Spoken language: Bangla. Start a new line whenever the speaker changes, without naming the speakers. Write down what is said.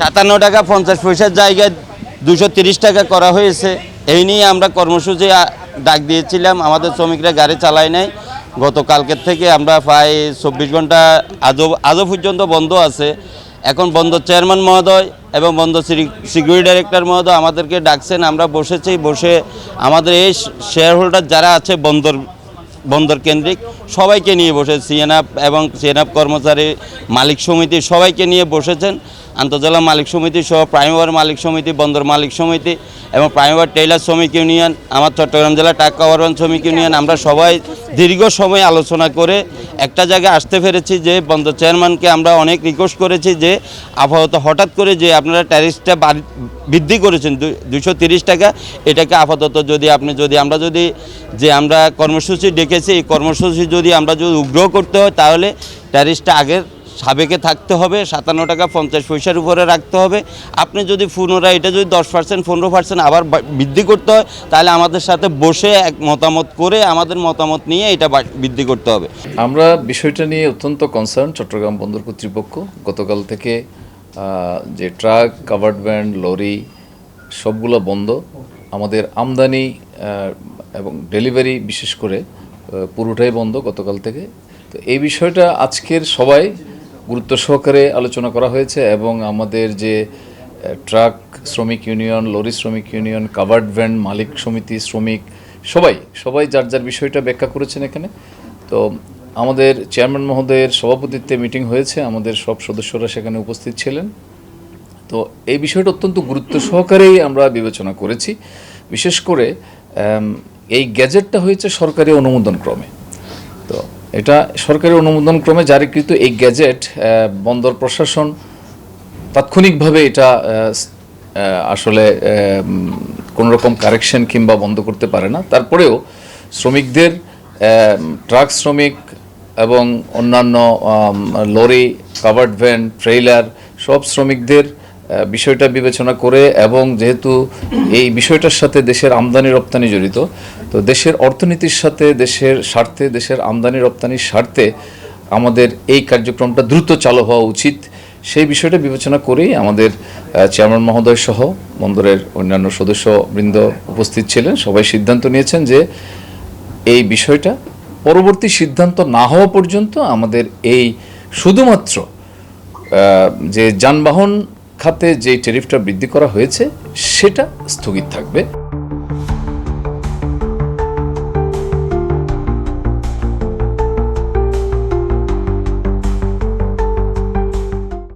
সাতান্ন টাকা পঞ্চাশ পয়সার জায়গায় দুশো টাকা করা হয়েছে। এই নিয়ে আমরা কর্মসূচি ডাক দিয়েছিলাম। আমাদের শ্রমিকরা গাড়ি চালায় নাই। গতকালকের থেকে আমরা প্রায় চব্বিশ ঘণ্টা আজও আজও পর্যন্ত বন্ধ আছে। এখন বন্ধ চেয়ারম্যান মহোদয় এবং বন্ধ সিকিউরিটি ডাইরেক্টর মহোদয় আমাদেরকে ডাকছেন। আমরা বসেছি, বসে আমাদের এই শেয়ার হোল্ডার যারা আছে, বন্দর বন্দর কেন্দ্রিক, সবাইকে নিয়ে বসে সিএনআপ এবং সিএনআপ কর্মচারী, মালিক সমিতি সবাইকে নিয়ে বসেছেন। আন্তজেলা মালিক সমিতি সহ প্রাইমওয়ার মালিক সমিতি, বন্দর মালিক সমিতি এবং প্রাইমওয়ার টেইলার শ্রমিক ইউনিয়ন, আমার চট্টগ্রাম জেলা টাক্কা ওয়ারওয়ান শ্রমিক ইউনিয়ন, আমরা সবাই দীর্ঘ সময় আলোচনা করে একটা জায়গায় আসতে পেরেছি যে বন্দর চেয়ারম্যানকে আমরা অনেক রিকোয়েস্ট করেছি যে আপাতত হঠাৎ করে যে আপনারা ট্যারিফটা বাড়ি- বৃদ্ধি করেছেন দুশো টাকা, এটাকে আপাতত যদি আপনি যদি আমরা যদি, যে আমরা কর্মসূচি ডেকেছি, এই কর্মসূচি যদি আমরা যদি উগ্রহ করতে হয় তাহলে ট্যারিফটা আগের সাবেকে থাকতে হবে, সাতান্ন টাকা পঞ্চাশ পয়সার উপরে রাখতে হবে। আপনি যদি পুনরায় এটা যদি দশ পার্সেন্ট, পনেরো পার্সেন্ট আবার বৃদ্ধি করতে হয়, তাহলে আমাদের সাথে বসে এক মতামত করে আমাদের মতামত নিয়ে এটা বৃদ্ধি করতে হবে।
আমরা বিষয়টা নিয়ে অত্যন্ত কনসার্ন চট্টগ্রাম বন্দর কর্তৃপক্ষ। গতকাল থেকে যে ট্রাক কাভার্ড ভ্যান লরি সবগুলো বন্ধ। আমাদের আমদানি এবং ডেলিভারি বিশেষ করে পুরোটাই বন্ধ গতকাল থেকে। তো এই বিষয়টা আজকের সবাই গুরুত্ব সহকারে আলোচনা করা হয়েছে এবং আমাদের যে ট্রাক শ্রমিক ইউনিয়ন, লরি শ্রমিক ইউনিয়ন, কাভার্ড ভ্যান, মালিক সমিতি, শ্রমিক, সবাই সবাই যার যার বিষয়টা ব্যাখ্যা করেছেন এখানে। তো আমাদের চেয়ারম্যান মহোদয়ের সভাপতিত্বে মিটিং হয়েছে, আমাদের সব সদস্যরা সেখানে উপস্থিত ছিলেন। তো এই বিষয়টা অত্যন্ত গুরুত্ব সহকারেই আমরা বিবেচনা করেছি। বিশেষ করে এই গ্যাজেটটা হয়েছে সরকারি অনুমোদন ক্রমে এটা সরকারি অনুমোদন ক্রমে জারিকৃত এই গ্যাজেট বন্দর প্রশাসন তাৎক্ষণিকভাবে এটা আসলে কোনো রকম কারেকশন কিংবা বন্ধ করতে পারে না। তারপরেও শ্রমিকদের ট্রাক শ্রমিক এবং অন্যান্য লরি, কাভার্ড ভ্যান, ট্রেইলার সব শ্রমিকদের বিষয়টা বিবেচনা করে এবং যেহেতু এই বিষয়টার সাথে দেশের আমদানি রপ্তানি জড়িত, তো দেশের অর্থনীতির সাথে, দেশের স্বার্থে, দেশের আমদানি রপ্তানির স্বার্থে আমাদের এই কার্যক্রমটা দ্রুত চালু হওয়া উচিত। সেই বিষয়টা বিবেচনা করেই আমাদের চেয়ারম্যান মহোদয় সহ বন্দরের অন্যান্য সদস্যবৃন্দ উপস্থিত ছিলেন। সবাই সিদ্ধান্ত নিয়েছেন যে এই বিষয়টা পরবর্তী সিদ্ধান্ত না হওয়া পর্যন্ত আমাদের এই শুধুমাত্র যে যানবাহন খাতে যে ট্যারিফটা বৃদ্ধি করা হয়েছে সেটা স্থগিত থাকবে।